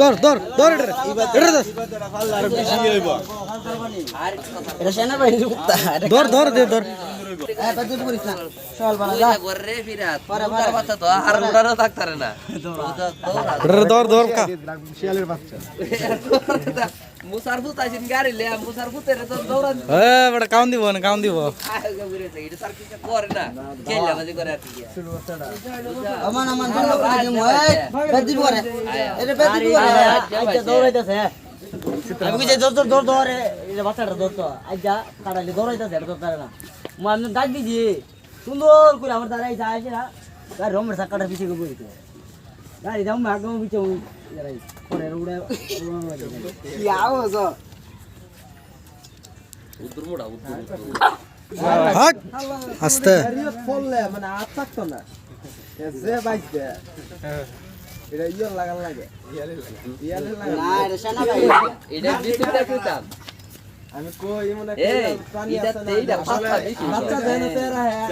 ধর ধর ধর এটা। ধর। এটা ধর। দে ধর এ বাদ দিতে পারিস না। চল বাড়া যা। এটা ধর ধর কা মুসার ফুত আছেন গাড়ি লে মুসার ফুতের তো দৌড়ান। এ বড় কাউন দিব না কাউন দিব। দৌড়াইতাছে। আমি দৌড় দৌড় দৌড় বাচ্চাটা কাটালি দৌড়াইতাছে দৌড় না। আমি ডাক দিছি সুন্দর করে আমার দাঁড়াই যায় না গাড়ি রমের চাকাটা পিছিয়ে গিয়ে বইতে গাড়ি দাম আগে পিছিয়ে গাড়ি করে উড়ে আস্তে। মানে আর থাকতো না। যে বাইতে এটা ইয়ে লাগান লাগে। ইয়ালে লাগে। না এটা সেনা বাহিনী এটা বিদ্যুৎ কইতাম আমি কই মনে এই এটা এইটা পাঁচটা বেশি বাচ্চা দেন তেরা হ্যাঁ।